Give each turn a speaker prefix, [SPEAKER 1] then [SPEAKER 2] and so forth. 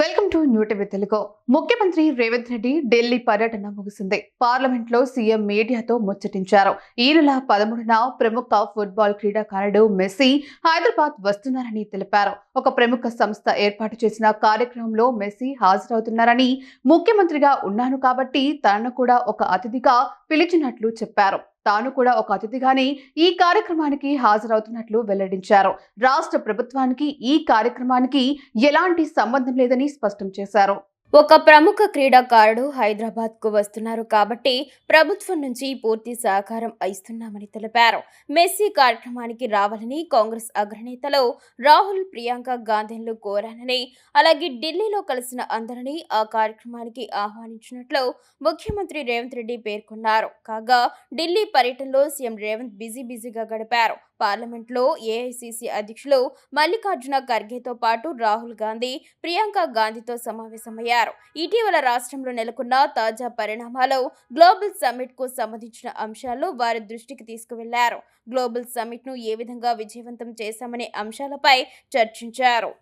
[SPEAKER 1] Welcome to new TV తెలుగు. ముఖ్యమంత్రి రేవంత్ రెడ్డి ఢిల్లీ పర్యటన ముగిసింది. పార్లమెంట్లో సీఎం మీడియాతో ముచ్చటించారు. ఈ నెల పదమూడున ప్రముఖ ఫుట్బాల్ క్రీడాకారుడు మెస్సీ హైదరాబాద్ వస్తున్నారని తెలిపారు. ఒక ప్రముఖ సంస్థ ఏర్పాటు చేసిన కార్యక్రమంలో మెస్సీ హాజరవుతున్నారని ముఖ్యమంత్రిగా ఉన్నాను కాబట్టి తనను కూడా ఒక అతిథిగా పిలిచినట్లు చెప్పారు. తాను కూడా ఒక అతిథిగానే ఈ కార్యక్రమానికి హాజరవుతున్నట్లు వెల్లడించారు. రాష్ట్ర ప్రభుత్వానికి ఈ కార్యక్రమానికి ఎలాంటి సంబంధం లేదని స్పష్టం చేశారు.
[SPEAKER 2] ఒక ప్రముఖ క్రీడాకారుడు హైదరాబాద్కు వస్తున్నారు కాబట్టి ప్రభుత్వం నుంచి పూర్తి సహకారం ఇస్తున్నామని తెలిపారు. మెస్సీ కార్యక్రమానికి రావాలని కాంగ్రెస్ అగ్రనేతలు రాహుల్ ప్రియాంక గాంధీలు కోరానని అలాగే ఢిల్లీలో కలిసిన అందరినీ ఆ కార్యక్రమానికి ఆహ్వానించినట్లు ముఖ్యమంత్రి రేవంత్ రెడ్డి పేర్కొన్నారు. కాగా ఢిల్లీ పర్యటనలో సీఎం రేవంత్ బిజీ బిజీగా గడిపారు. పార్లమెంట్లో ఏఐసిసి అధ్యక్షులు మల్లికార్జున ఖర్గేతో పాటు రాహుల్ గాంధీ ప్రియాంక గాంధీతో సమావేశమయ్యారు. ఇటీవల రాష్ట్రంలో నెలకొన్న తాజా పరిణామాలు గ్లోబల్ సమ్మిట్కు సంబంధించిన అంశాలు వారి దృష్టికి తీసుకువెళ్ళారు. గ్లోబల్ సమ్మిట్ను ఏ విధంగా విజయవంతం చేశామనే అంశాలపై చర్చించారు.